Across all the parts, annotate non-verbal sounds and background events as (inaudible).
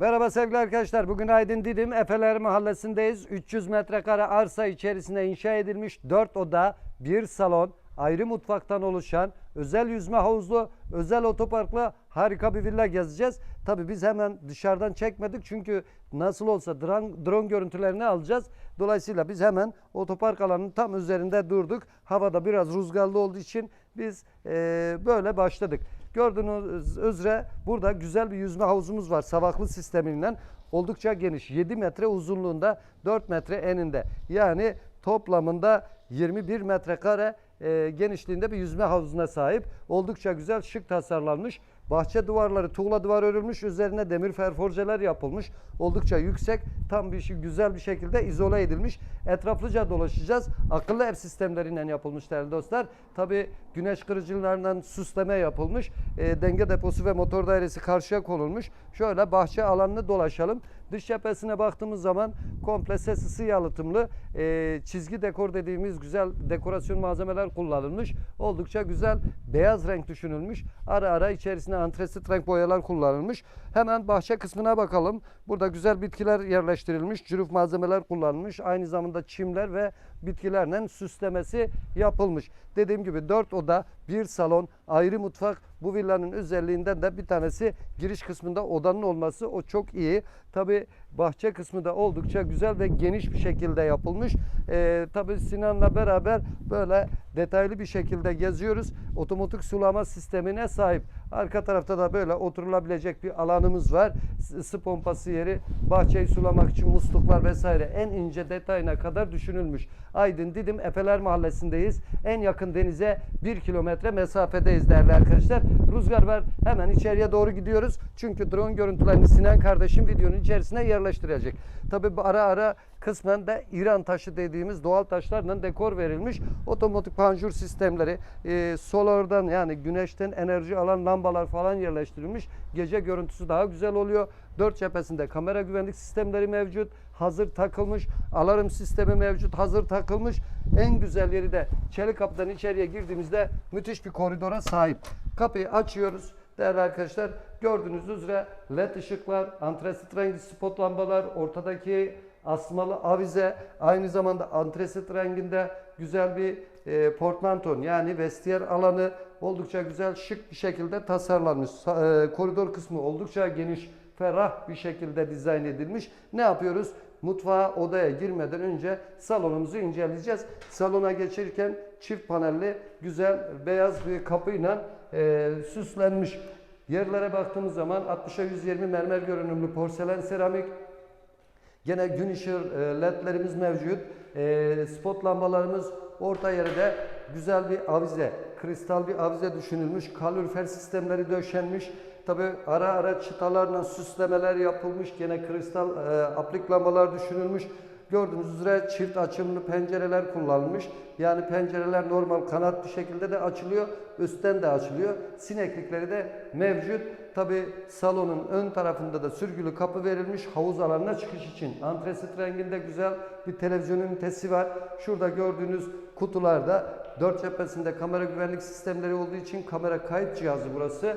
Merhaba sevgili arkadaşlar. Bugün Aydın Didim Efeler Mahallesi'ndeyiz. 300 metrekare arsa içerisinde inşa edilmiş 4 oda, 1 salon, ayrı mutfaktan oluşan özel yüzme havuzlu, özel otoparklı harika bir villa gezeceğiz. Tabii biz hemen dışarıdan çekmedik çünkü nasıl olsa drone, drone görüntülerini alacağız. Dolayısıyla biz hemen otopark alanının tam üzerinde durduk. Havada biraz rüzgarlı olduğu için biz eee, böyle başladık. Gördüğünüz üzere burada güzel bir yüzme havuzumuz var. Savaklı sisteminden oldukça geniş. 7 metre uzunluğunda 4 metre eninde. Yani toplamında 21 metrekare e, genişliğinde bir yüzme havuzuna sahip. Oldukça güzel şık tasarlanmış. Bahçe duvarları tuğla duvar örülmüş. Üzerine demir ferforjeler yapılmış. Oldukça yüksek. Tam bir güzel bir şekilde izole edilmiş. Etraflıca dolaşacağız. Akıllı ev sistemleriyle yapılmış değerli dostlar. Tabi güneş kırıcılarından süsleme yapılmış. E, denge deposu ve motor dairesi karşıya konulmuş. Şöyle bahçe alanını dolaşalım. Dış cephesine baktığımız zaman komple ses ısı yalıtımlı e, çizgi dekor dediğimiz güzel dekorasyon malzemeler kullanılmış. Oldukça güzel beyaz renk düşünülmüş. Ara ara içerisine antresit renk boyalar kullanılmış. Hemen bahçe kısmına bakalım. Burada güzel bitkiler yerleştirilmiş. Cüruf malzemeler kullanılmış. Aynı zamanda çimler ve bitkilerle süslemesi yapılmış. Dediğim gibi 4 oda, bir salon, ayrı mutfak. Bu villanın özelliğinden de bir tanesi giriş kısmında odanın olması. O çok iyi. Tabi bahçe kısmı da oldukça güzel ve geniş bir şekilde yapılmış. Ee, Tabi Sinan'la beraber böyle detaylı bir şekilde geziyoruz. Otomatik sulama sistemine sahip. Arka tarafta da böyle oturulabilecek bir alanımız var. Isı pompası yeri, bahçeyi sulamak için musluklar vesaire en ince detayına kadar düşünülmüş. Aydın Didim Efeler Mahallesi'ndeyiz. En yakın denize 1 kilometre mesafedeyiz değerli arkadaşlar. Rüzgar var. Hemen içeriye doğru gidiyoruz. Çünkü drone görüntülerini Sinan kardeşim videonun içerisine yerleştirecek. Tabi ara ara kısmen de İran taşı dediğimiz doğal taşlarla dekor verilmiş. Otomatik panjur sistemleri, e, solardan yani güneşten enerji alan lambalar falan yerleştirilmiş. Gece görüntüsü daha güzel oluyor. Dört cephesinde kamera güvenlik sistemleri mevcut. Hazır takılmış. Alarm sistemi mevcut. Hazır takılmış. En güzel yeri de çelik kapıdan içeriye girdiğimizde müthiş bir koridora sahip. Kapıyı açıyoruz. Değerli arkadaşlar gördüğünüz üzere led ışıklar, antresit rengi spot lambalar, ortadaki asmalı avize, aynı zamanda antresit renginde güzel bir e, portmanton yani vestiyer alanı oldukça güzel şık bir şekilde tasarlanmış. Sa- e, koridor kısmı oldukça geniş, ferah bir şekilde dizayn edilmiş. Ne yapıyoruz? Mutfağa, odaya girmeden önce salonumuzu inceleyeceğiz. Salona geçirken çift panelli güzel beyaz bir kapıyla e, süslenmiş. Yerlere baktığımız zaman 60'a 120 mermer görünümlü porselen seramik, Gene gün ışığı e, ledlerimiz mevcut. E, spot lambalarımız orta yerde güzel bir avize, kristal bir avize düşünülmüş. Kalorifer sistemleri döşenmiş. Tabi ara ara çıtalarla süslemeler yapılmış. Gene kristal e, aplik lambalar düşünülmüş. Gördüğünüz üzere çift açımlı pencereler kullanılmış. Yani pencereler normal kanat bir şekilde de açılıyor. Üstten de açılıyor. Sineklikleri de mevcut. Tabi salonun ön tarafında da sürgülü kapı verilmiş havuz alanına çıkış için. Antresit renginde güzel bir televizyon ünitesi var. Şurada gördüğünüz kutularda dört cephesinde kamera güvenlik sistemleri olduğu için kamera kayıt cihazı burası.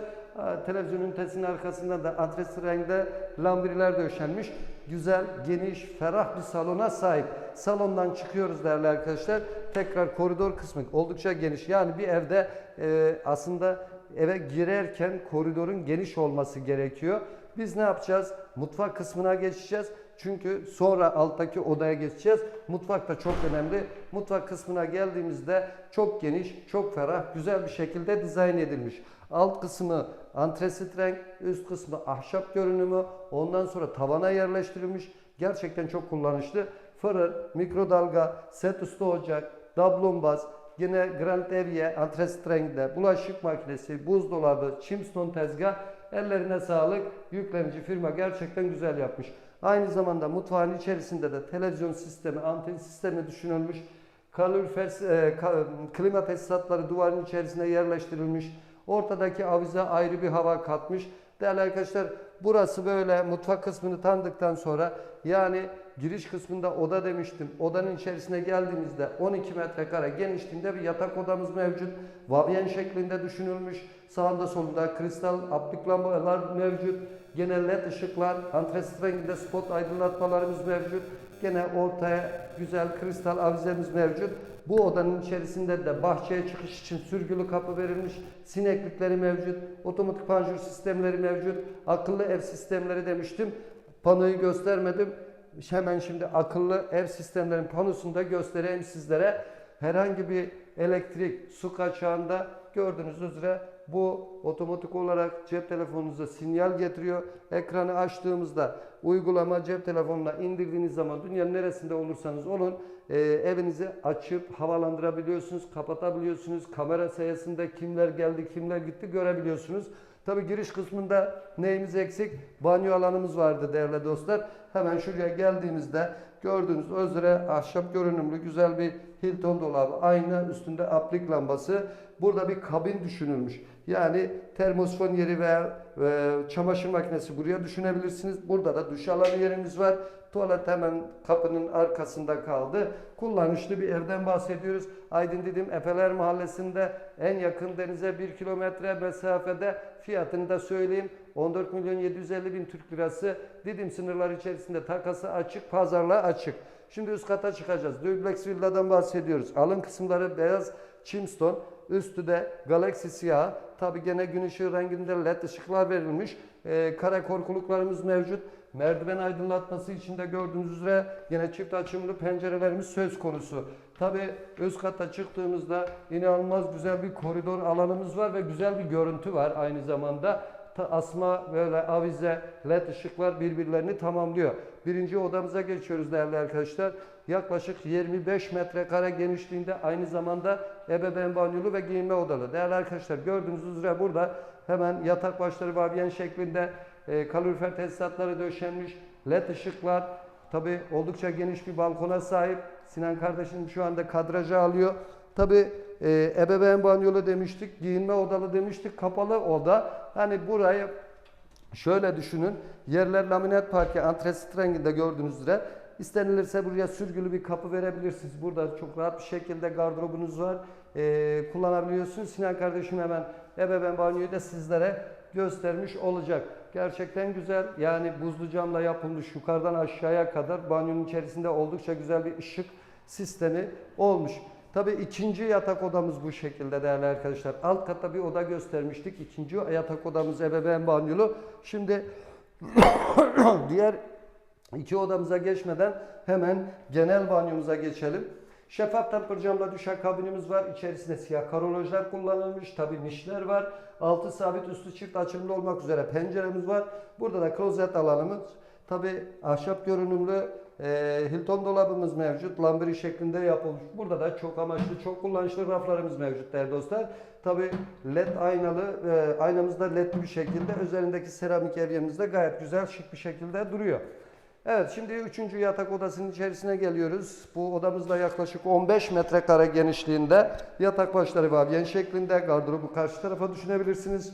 Televizyon ünitesinin arkasında da antresit renginde lambriler döşenmiş. Güzel, geniş, ferah bir salona sahip. Salondan çıkıyoruz değerli arkadaşlar. Tekrar koridor kısmı oldukça geniş. Yani bir evde e, aslında eve girerken koridorun geniş olması gerekiyor. Biz ne yapacağız? Mutfak kısmına geçeceğiz. Çünkü sonra alttaki odaya geçeceğiz. Mutfak da çok önemli. Mutfak kısmına geldiğimizde çok geniş, çok ferah, güzel bir şekilde dizayn edilmiş. Alt kısmı antresit renk, üst kısmı ahşap görünümü, ondan sonra tavana yerleştirilmiş. Gerçekten çok kullanışlı. Fırın, mikrodalga, set üstü ocak, dablumbaz, Yine Grand Evye antresit renkte, bulaşık makinesi, buzdolabı, Chimstone tezgah. Ellerine sağlık. Yüklenici firma gerçekten güzel yapmış. Aynı zamanda mutfağın içerisinde de televizyon sistemi, anten sistemi düşünülmüş. Kalorifer, e, ka- klima tesisatları duvarın içerisine yerleştirilmiş. Ortadaki avize ayrı bir hava katmış. Değerli arkadaşlar burası böyle mutfak kısmını tanıdıktan sonra yani giriş kısmında oda demiştim. Odanın içerisine geldiğimizde 12 metrekare genişliğinde bir yatak odamız mevcut. Vabyen şeklinde düşünülmüş. Sağında solunda kristal aplik lambalar mevcut. Genel led ışıklar, antresit renginde spot aydınlatmalarımız mevcut. Gene ortaya güzel kristal avizemiz mevcut. Bu odanın içerisinde de bahçeye çıkış için sürgülü kapı verilmiş. Sineklikleri mevcut. Otomatik panjur sistemleri mevcut. Akıllı ev sistemleri demiştim. Panoyu göstermedim. Hemen şimdi akıllı ev sistemlerinin panosunu da göstereyim sizlere. Herhangi bir elektrik, su kaçağında gördüğünüz üzere bu otomatik olarak cep telefonunuza sinyal getiriyor. Ekranı açtığımızda uygulama cep telefonuna indirdiğiniz zaman dünyanın neresinde olursanız olun e, evinizi açıp havalandırabiliyorsunuz, kapatabiliyorsunuz. Kamera sayesinde kimler geldi, kimler gitti görebiliyorsunuz. Tabi giriş kısmında neyimiz eksik? Banyo alanımız vardı değerli dostlar. Hemen şuraya geldiğimizde gördüğünüz üzere ahşap görünümlü güzel bir Hilton dolabı, ayna üstünde aplik lambası. Burada bir kabin düşünülmüş. Yani termosfon yeri veya e, çamaşır makinesi buraya düşünebilirsiniz. Burada da duş alanı yerimiz var. Tuvalet hemen kapının arkasında kaldı. Kullanışlı bir evden bahsediyoruz. Aydın dedim Efeler Mahallesi'nde en yakın denize 1 kilometre mesafede fiyatını da söyleyeyim. 14 milyon 750 bin Türk lirası Didim sınırları içerisinde takası açık, pazarlığa açık. Şimdi üst kata çıkacağız. Duplex villadan bahsediyoruz. Alın kısımları beyaz chimstone, üstü de galaksi siyah. Tabi gene gün ışığı renginde led ışıklar verilmiş. Ee, kare korkuluklarımız mevcut. Merdiven aydınlatması için de gördüğünüz üzere yine çift açımlı pencerelerimiz söz konusu. Tabi üst kata çıktığımızda inanılmaz güzel bir koridor alanımız var ve güzel bir görüntü var aynı zamanda. Asma böyle avize, led ışıklar birbirlerini tamamlıyor. Birinci odamıza geçiyoruz değerli arkadaşlar. Yaklaşık 25 metrekare genişliğinde aynı zamanda ebeveyn banyolu ve giyinme odalı. Değerli arkadaşlar gördüğünüz üzere burada hemen yatak başları vavyen şeklinde e, kalorifer tesisatları döşenmiş, led ışıklar, tabi oldukça geniş bir balkona sahip. Sinan kardeşim şu anda kadraja alıyor. Tabi e, ebeveyn banyolu demiştik, giyinme odalı demiştik, kapalı oda. Hani burayı şöyle düşünün, yerler laminat parke, antresit renginde gördüğünüz üzere. İstenilirse buraya sürgülü bir kapı verebilirsiniz. Burada çok rahat bir şekilde gardırobunuz var. E, kullanabiliyorsunuz. Sinan kardeşim hemen ebeveyn banyoyu da sizlere göstermiş olacak. Gerçekten güzel. Yani buzlu camla yapılmış yukarıdan aşağıya kadar banyonun içerisinde oldukça güzel bir ışık sistemi olmuş. Tabii ikinci yatak odamız bu şekilde değerli arkadaşlar. Alt katta bir oda göstermiştik. İkinci yatak odamız ebeveyn banyolu. Şimdi (coughs) diğer iki odamıza geçmeden hemen genel banyomuza geçelim. Şeffaf temper camla düşen kabinimiz var. İçerisinde siyah karolojler kullanılmış. Tabi nişler var. Altı sabit üstü çift açımlı olmak üzere penceremiz var. Burada da klozet alanımız. Tabi ahşap görünümlü e, Hilton dolabımız mevcut. Lambiri şeklinde yapılmış. Burada da çok amaçlı, çok kullanışlı raflarımız mevcut değerli dostlar. Tabi led aynalı, e, aynamızda led bir şekilde. Üzerindeki seramik evyemiz de gayet güzel, şık bir şekilde duruyor. Evet şimdi üçüncü yatak odasının içerisine geliyoruz. Bu odamızda yaklaşık 15 metrekare genişliğinde yatak başları var. Şeklinde gardırobu karşı tarafa düşünebilirsiniz.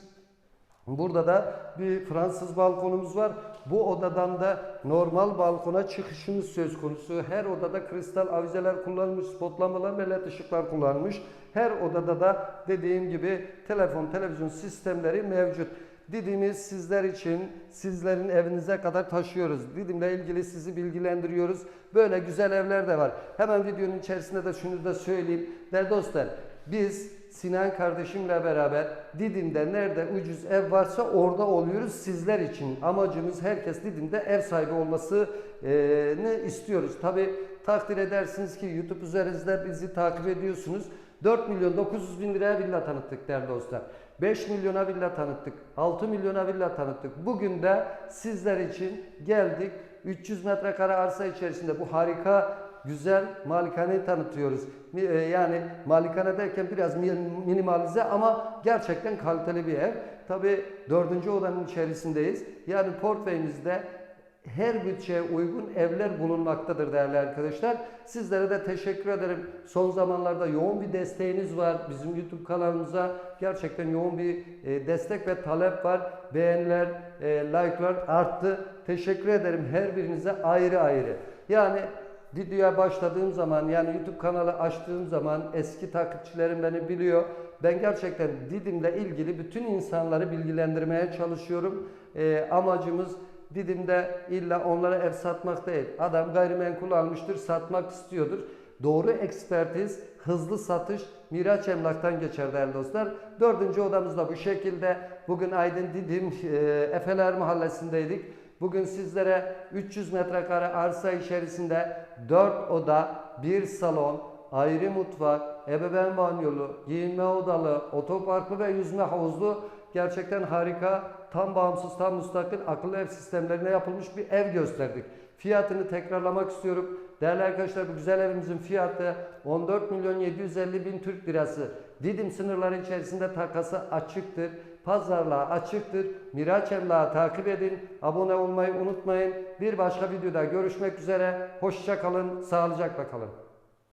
Burada da bir Fransız balkonumuz var. Bu odadan da normal balkona çıkışımız söz konusu. Her odada kristal avizeler kullanılmış, spotlamalar ve led ışıklar kullanılmış. Her odada da dediğim gibi telefon, televizyon sistemleri mevcut. Didim'i sizler için, sizlerin evinize kadar taşıyoruz. Didim'le ilgili sizi bilgilendiriyoruz. Böyle güzel evler de var. Hemen videonun içerisinde de şunu da söyleyeyim. Değerli dostlar, biz Sinan kardeşimle beraber Didim'de nerede ucuz ev varsa orada oluyoruz sizler için. Amacımız herkes Didim'de ev sahibi olmasını istiyoruz. Tabi takdir edersiniz ki YouTube üzerinizde bizi takip ediyorsunuz. 4 milyon 900 bin liraya villa tanıttık değerli dostlar. 5 milyona villa tanıttık. 6 milyona villa tanıttık. Bugün de sizler için geldik. 300 metrekare arsa içerisinde bu harika güzel malikaneyi tanıtıyoruz. E, Yani malikane derken biraz mi- minimalize ama gerçekten kaliteli bir ev. Tabi dördüncü odanın içerisindeyiz. Yani portföyümüzde her bütçeye uygun evler bulunmaktadır değerli arkadaşlar. Sizlere de teşekkür ederim. Son zamanlarda yoğun bir desteğiniz var. Bizim YouTube kanalımıza gerçekten yoğun bir e, destek ve talep var. Beğeniler, e, like'lar arttı. Teşekkür ederim her birinize ayrı ayrı. Yani videoya başladığım zaman yani YouTube kanalı açtığım zaman eski takipçilerim beni biliyor. Ben gerçekten Didim'le ilgili bütün insanları bilgilendirmeye çalışıyorum. e, amacımız Didim'de illa onlara ev satmak değil. Adam gayrimenkul almıştır, satmak istiyordur. Doğru ekspertiz, hızlı satış Miraç Emlak'tan geçer değerli dostlar. Dördüncü odamız da bu şekilde. Bugün Aydın Didim e, Efeler Mahallesi'ndeydik. Bugün sizlere 300 metrekare arsa içerisinde 4 oda, 1 salon, ayrı mutfak, ebeveyn banyolu, giyinme odalı, otoparklı ve yüzme havuzlu gerçekten harika, tam bağımsız, tam müstakil akıllı ev sistemlerine yapılmış bir ev gösterdik. Fiyatını tekrarlamak istiyorum. Değerli arkadaşlar bu güzel evimizin fiyatı 14 milyon 750 bin Türk lirası. Didim sınırları içerisinde takası açıktır. Pazarlığa açıktır. Miraç Emlak'ı takip edin. Abone olmayı unutmayın. Bir başka videoda görüşmek üzere. Hoşça kalın. Sağlıcakla kalın.